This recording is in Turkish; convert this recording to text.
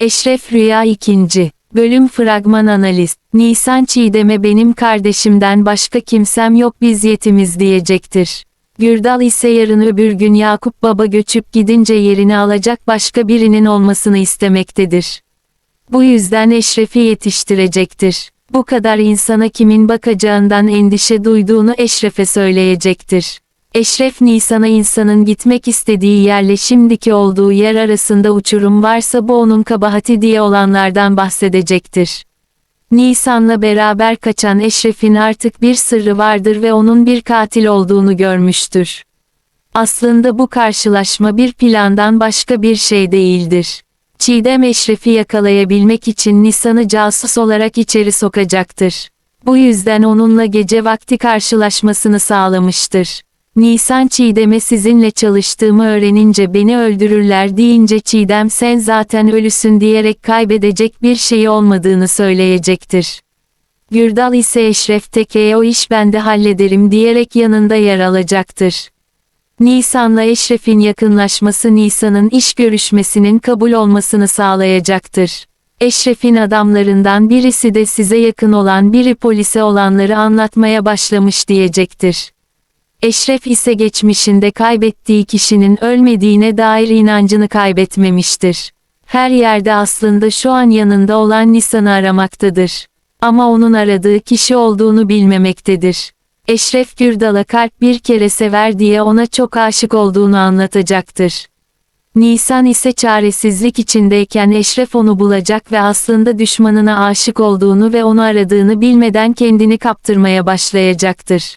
Eşref Rüya 2. Bölüm Fragman Analiz Nisan Çiğdem'e benim kardeşimden başka kimsem yok biz yetimiz diyecektir. Gürdal ise yarın öbür gün Yakup Baba göçüp gidince yerini alacak başka birinin olmasını istemektedir. Bu yüzden Eşref'i yetiştirecektir. Bu kadar insana kimin bakacağından endişe duyduğunu Eşref'e söyleyecektir. Eşref Nisan'a insanın gitmek istediği yerle şimdiki olduğu yer arasında uçurum varsa bu onun kabahati diye olanlardan bahsedecektir. Nisan'la beraber kaçan Eşref'in artık bir sırrı vardır ve onun bir katil olduğunu görmüştür. Aslında bu karşılaşma bir plandan başka bir şey değildir. Çiğdem Eşref'i yakalayabilmek için Nisan'ı casus olarak içeri sokacaktır. Bu yüzden onunla gece vakti karşılaşmasını sağlamıştır. Nisan Çiğdem'e sizinle çalıştığımı öğrenince beni öldürürler deyince Çiğdem sen zaten ölüsün diyerek kaybedecek bir şey olmadığını söyleyecektir. Gürdal ise Eşref Teke'ye o iş ben de hallederim diyerek yanında yer alacaktır. Nisan'la Eşref'in yakınlaşması Nisan'ın iş görüşmesinin kabul olmasını sağlayacaktır. Eşref'in adamlarından birisi de size yakın olan biri polise olanları anlatmaya başlamış diyecektir. Eşref ise geçmişinde kaybettiği kişinin ölmediğine dair inancını kaybetmemiştir. Her yerde aslında şu an yanında olan Nisan'ı aramaktadır. Ama onun aradığı kişi olduğunu bilmemektedir. Eşref Gürdal'a kalp bir kere sever diye ona çok aşık olduğunu anlatacaktır. Nisan ise çaresizlik içindeyken Eşref onu bulacak ve aslında düşmanına aşık olduğunu ve onu aradığını bilmeden kendini kaptırmaya başlayacaktır.